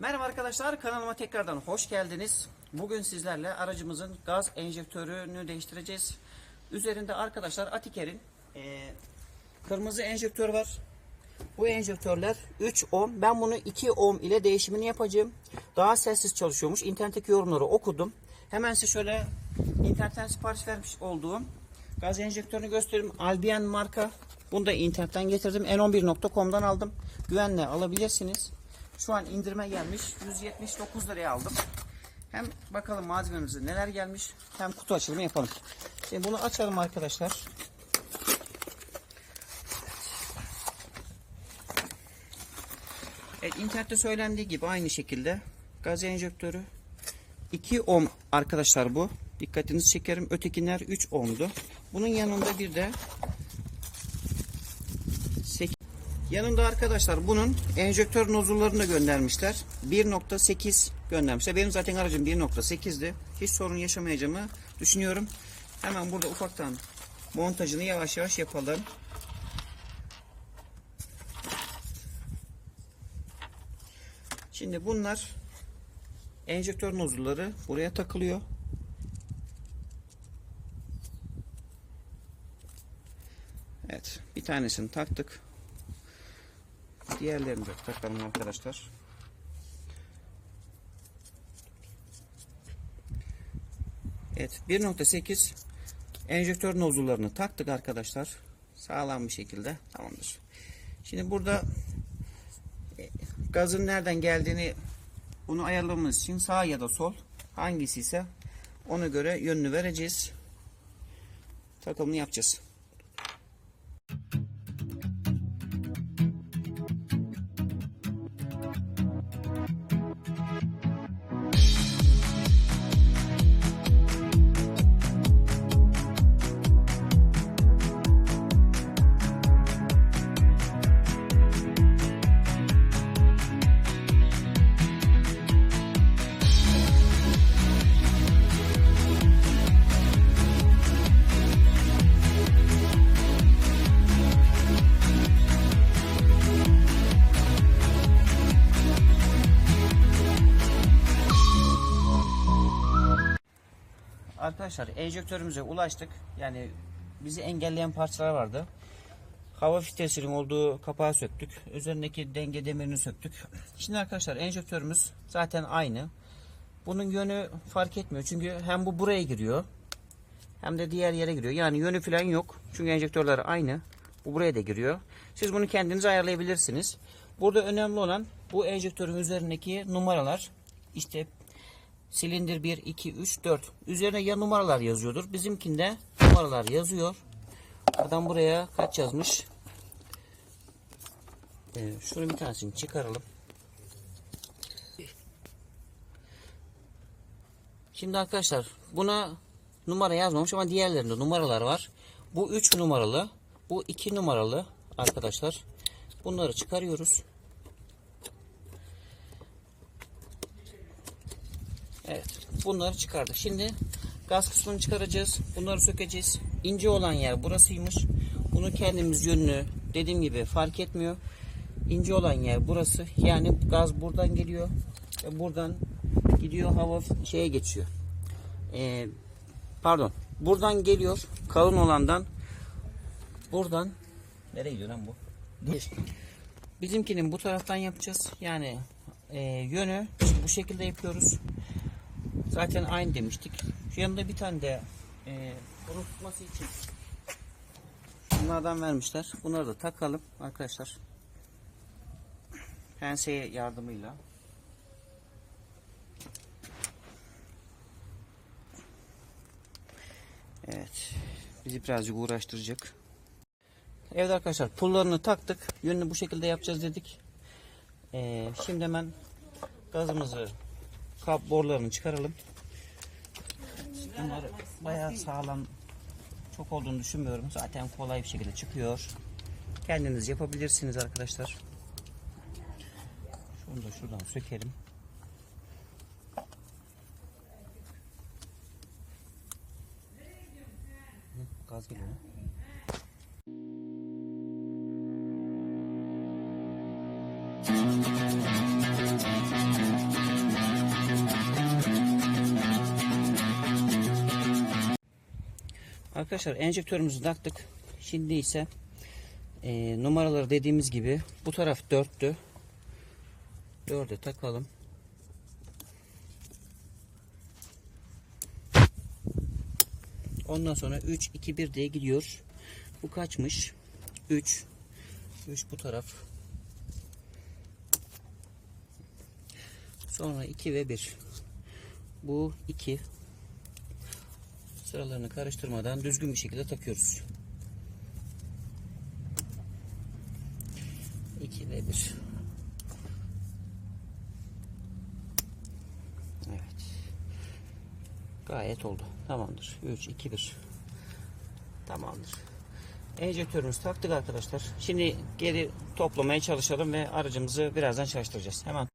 Merhaba arkadaşlar kanalıma tekrardan hoş geldiniz. Bugün sizlerle aracımızın gaz enjektörünü değiştireceğiz. Üzerinde arkadaşlar Atiker'in eee, kırmızı enjektör var. Bu enjektörler 3 ohm. Ben bunu 2 ohm ile değişimini yapacağım. Daha sessiz çalışıyormuş. İnternetteki yorumları okudum. Hemen size şöyle internetten sipariş vermiş olduğum gaz enjektörünü göstereyim. Albion marka. Bunu da internetten getirdim. n11.com'dan aldım. Güvenle alabilirsiniz. Şu an indirime gelmiş. 179 liraya aldım. Hem bakalım malzememize neler gelmiş hem kutu açılımı yapalım. Şimdi bunu açalım arkadaşlar. Evet, internette söylendiği gibi aynı şekilde gaz enjektörü 2 ohm arkadaşlar bu. Dikkatinizi çekerim. Ötekiler 3 ohm'du. Bunun yanında bir de 8 Yanında arkadaşlar bunun enjektör nozullarını da göndermişler. 1.8 göndermişler. Benim zaten aracım 1.8'di. Hiç sorun yaşamayacağımı düşünüyorum. Hemen burada ufaktan montajını yavaş yavaş yapalım. Şimdi bunlar enjektör nozulları buraya takılıyor. Evet, bir tanesini taktık. Diğerlerini de takalım arkadaşlar. Evet, 1.8 enjektör nozullarını taktık arkadaşlar. Sağlam bir şekilde tamamdır. Şimdi burada gazın nereden geldiğini bunu ayarlamamız için sağ ya da sol hangisi ise ona göre yönünü vereceğiz. Takımını yapacağız. Arkadaşlar enjektörümüze ulaştık. Yani bizi engelleyen parçalar vardı. Hava filtresinin olduğu kapağı söktük. Üzerindeki denge demirini söktük. Şimdi arkadaşlar enjektörümüz zaten aynı. Bunun yönü fark etmiyor. Çünkü hem bu buraya giriyor. Hem de diğer yere giriyor. Yani yönü falan yok. Çünkü enjektörler aynı. Bu buraya da giriyor. Siz bunu kendiniz ayarlayabilirsiniz. Burada önemli olan bu enjektörün üzerindeki numaralar. İşte silindir 1, 2, 3, 4. Üzerine ya numaralar yazıyordur. Bizimkinde numaralar yazıyor. Adam buraya kaç yazmış? Ee, şunu bir tanesini çıkaralım. Şimdi arkadaşlar buna numara yazmamış ama diğerlerinde numaralar var. Bu 3 numaralı. Bu 2 numaralı arkadaşlar. Bunları çıkarıyoruz. Evet. Bunları çıkardık. Şimdi gaz kısmını çıkaracağız. Bunları sökeceğiz. İnce olan yer burasıymış. Bunu kendimiz yönünü dediğim gibi fark etmiyor. İnce olan yer burası. Yani gaz buradan geliyor. Ve buradan gidiyor hava şeye geçiyor. Ee, pardon. Buradan geliyor. Kalın olandan buradan nereye gidiyor lan bu? Bir. Bizimkinin bu taraftan yapacağız. Yani e, yönü bu şekilde yapıyoruz. Zaten aynı demiştik. Şu yanında bir tane de e, bunu için bunlardan vermişler. Bunları da takalım arkadaşlar. Penseye yardımıyla. Evet. Bizi birazcık uğraştıracak. Evet arkadaşlar pullarını taktık. Yönünü bu şekilde yapacağız dedik. Ee, şimdi hemen gazımızı kap borularını çıkaralım. Bunlar bayağı sağlam çok olduğunu düşünmüyorum. Zaten kolay bir şekilde çıkıyor. Kendiniz yapabilirsiniz arkadaşlar. Şunu da şuradan sökelim. Arkadaşlar enjektörümüzü taktık. Şimdi ise e, numaraları dediğimiz gibi bu taraf 4'tü. 4'e takalım. Ondan sonra 3 2 1 diye gidiyor. Bu kaçmış? 3 3 bu taraf. Sonra 2 ve 1. Bu 2. Sıralarını karıştırmadan düzgün bir şekilde takıyoruz. 2 ve 1. Evet. Gayet oldu. Tamamdır. 3, 2, 1. Tamamdır. Enjektörümüzü taktık arkadaşlar. Şimdi geri toplamaya çalışalım ve aracımızı birazdan çalıştıracağız. Hemen.